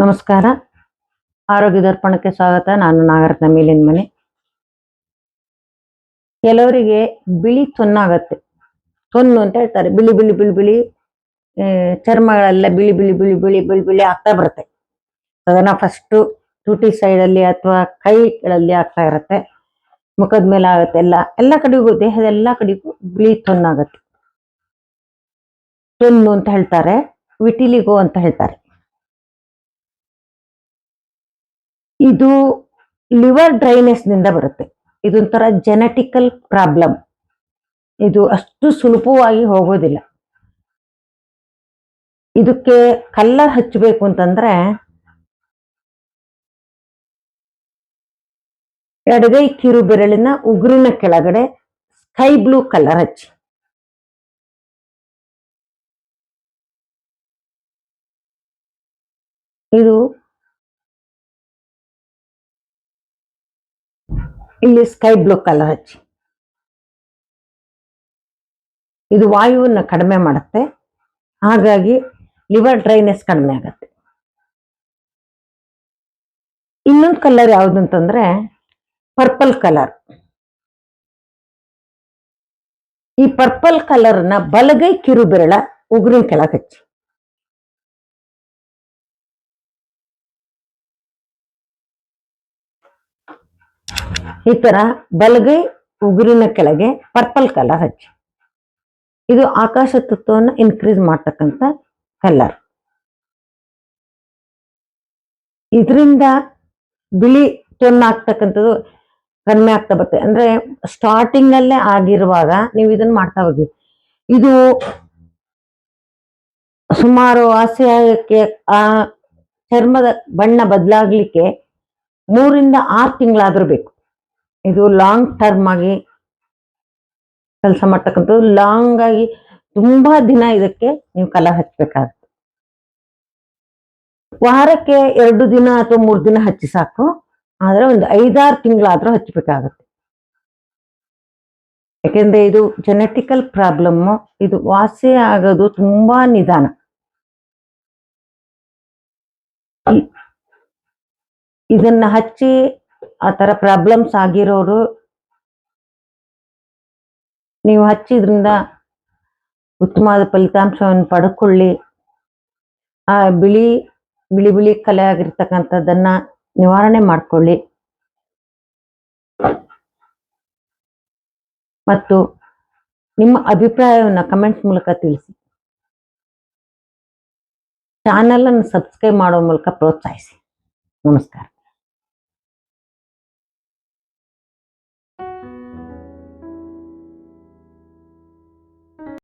ನಮಸ್ಕಾರ. ಆರೋಗ್ಯ ದರ್ಪಣಕ್ಕೆ ಸ್ವಾಗತ. ನಾನು ನಾಗರತ್ನ ಮೇಲಿನ ಮನೆ. ಕೆಲವರಿಗೆ ಬಿಳಿ ತೊನ್ನಾಗತ್ತೆ. ತೊನ್ನು ಅಂತ ಹೇಳ್ತಾರೆ. ಬಿಳಿ ಬಿಳಿ ಬಿಳಿ ಬಿಳಿ ಚರ್ಮಗಳೆಲ್ಲ ಬಿಳಿ ಬಿಳಿ ಬಿಳಿ ಬಿಳಿ ಬಿಳಿ ಬಿಳಿ ಆಗ್ತಾ ಬರುತ್ತೆ. ಅದನ್ನ ಫಸ್ಟ್ ತುಟಿ ಸೈಡ್ ಅಲ್ಲಿ ಅಥವಾ ಕೈಗಳಲ್ಲಿ ಆಗ್ತಾ ಇರುತ್ತೆ. ಮುಖದ ಮೇಲೆ ಆಗುತ್ತೆ ಎಲ್ಲ. ಎಲ್ಲ ಕಡೆಗೂ ದೇಹದ ಎಲ್ಲ ಕಡೆಗೂ ಬಿಳಿ ತೊನ್ನಾಗತ್ತೆ. ತೊನ್ನು ಅಂತ ಹೇಳ್ತಾರೆ, ವಿಟಿಲಿಗೋ ಅಂತ ಹೇಳ್ತಾರೆ. ಇದು ಲಿವರ್ ಡ್ರೈನೆಸ್ನಿಂದ ಬರುತ್ತೆ. ಇದೊಂಥರ ಜೆನೆಟಿಕಲ್ ಪ್ರಾಬ್ಲಮ್ ಇದು ಅಷ್ಟು ಸುಲಭವಾಗಿ ಹೋಗೋದಿಲ್ಲ. ಇದಕ್ಕೆ ಕಲ್ಲರ್ ಹಚ್ಚಬೇಕು ಅಂತಂದ್ರೆ ಎಡಗೈ ಕಿರು ಬೆರಳಿನ ಉಗುರಿನ ಕೆಳಗಡೆ ಸ್ಕೈ ಬ್ಲೂ ಕಲರ್ ಹಚ್ಚಿ. ಇದು ಇಲ್ಲಿ ಸ್ಕೈ ಬ್ಲೂ ಕಲರ್ ಹಚ್ಚಿ. ಇದು ವಾಯುವನ್ನ ಕಡಿಮೆ ಮಾಡುತ್ತೆ. ಹಾಗಾಗಿ ಲಿವರ್ ಡ್ರೈನೆಸ್ ಕಡಿಮೆ ಆಗತ್ತೆ. ಇನ್ನೊಂದು ಕಲರ್ ಯಾವುದು ಅಂತಂದ್ರೆ ಪರ್ಪಲ್ ಕಲರ್ ಈ ಪರ್ಪಲ್ ಕಲರ್ನ ಬಲಗೈ ಕಿರುಬೆರಳ ಉಗುರಿನ ಕೆಳಗೆ ಹಚ್ಚಿ. ಈ ತರ ಬಲಗೈ ಉಗುರಿನ ಕೆಳಗೆ ಪರ್ಪಲ್ ಕಲರ್ ಹಚ್ಚಿ. ಇದು ಆಕಾಶ ತತ್ವವನ್ನು ಇನ್ಕ್ರೀಸ್ ಮಾಡ್ತಕ್ಕಂಥ ಕಲರ್ ಇದರಿಂದ ಬಿಳಿ ತೊನ್ನಾಗ್ತಕ್ಕಂಥದ್ದು ಕಡಿಮೆ ಆಗ್ತಾ ಬರುತ್ತೆ. ಅಂದ್ರೆ ಸ್ಟಾರ್ಟಿಂಗ್ ಅಲ್ಲೇ ಆಗಿರುವಾಗ ನೀವು ಇದನ್ನ ಮಾಡ್ತಾ ಹೋಗಿ. ಇದು ಸುಮಾರು ಆಸೆಯಾಗಕ್ಕೆ ಆ ಚರ್ಮದ ಬಣ್ಣ ಬದಲಾಗ್ಲಿಕ್ಕೆ ಮೂರಿಂದ ಆರು ತಿಂಗಳಾದ್ರೂ ಬೇಕು. ಇದು ಲಾಂಗ್ ಟರ್ಮ್ ಆಗಿ ಕೆಲಸ ಮಾಡ್ತಕ್ಕಂಥದ್ದು. ಲಾಂಗ್ ಆಗಿ ತುಂಬಾ ದಿನ ಇದಕ್ಕೆ ನೀವು ಕಲರ್ ಹಚ್ಚಬೇಕಾಗುತ್ತೆ ವಾರಕ್ಕೆ ಎರಡು ದಿನ ಅಥವಾ ಮೂರು ದಿನ ಹಚ್ಚಿ ಸಾಕು. ಆದ್ರೆ ಒಂದು ಐದಾರು ತಿಂಗಳಾದ್ರೂ ಹಚ್ಚಬೇಕಾಗತ್ತೆ ಯಾಕೆಂದ್ರೆ ಇದು ಜೆನೆಟಿಕಲ್ ಪ್ರಾಬ್ಲಮ್ ಇದು ವಾಸಿ ಆಗೋದು ತುಂಬಾ ನಿಧಾನ. ಇದನ್ನ ಹಚ್ಚಿ ಆ ತರ ಪ್ರಾಬ್ಲಮ್ಸ್ ಆಗಿರೋರು ನೀವು ಹಚ್ಚಿದ್ರಿಂದ ಉತ್ತಮವಾದ ಫಲಿತಾಂಶವನ್ನು ಪಡ್ಕೊಳ್ಳಿ. ಆ ಬಿಳಿ ಬಿಳಿ ಬಿಳಿ ಕಲೆ ಆಗಿರ್ತಕ್ಕಂಥದ್ದನ್ನ ನಿವಾರಣೆ ಮಾಡ್ಕೊಳ್ಳಿ. ಮತ್ತು ನಿಮ್ಮ ಅಭಿಪ್ರಾಯವನ್ನು ಕಮೆಂಟ್ಸ್ ಮೂಲಕ ತಿಳಿಸಿ. ಚಾನೆಲ್ ಅನ್ನು ಸಬ್ಸ್ಕ್ರೈಬ್ ಮಾಡೋ ಮೂಲಕ ಪ್ರೋತ್ಸಾಹಿಸಿ. ನಮಸ್ಕಾರ.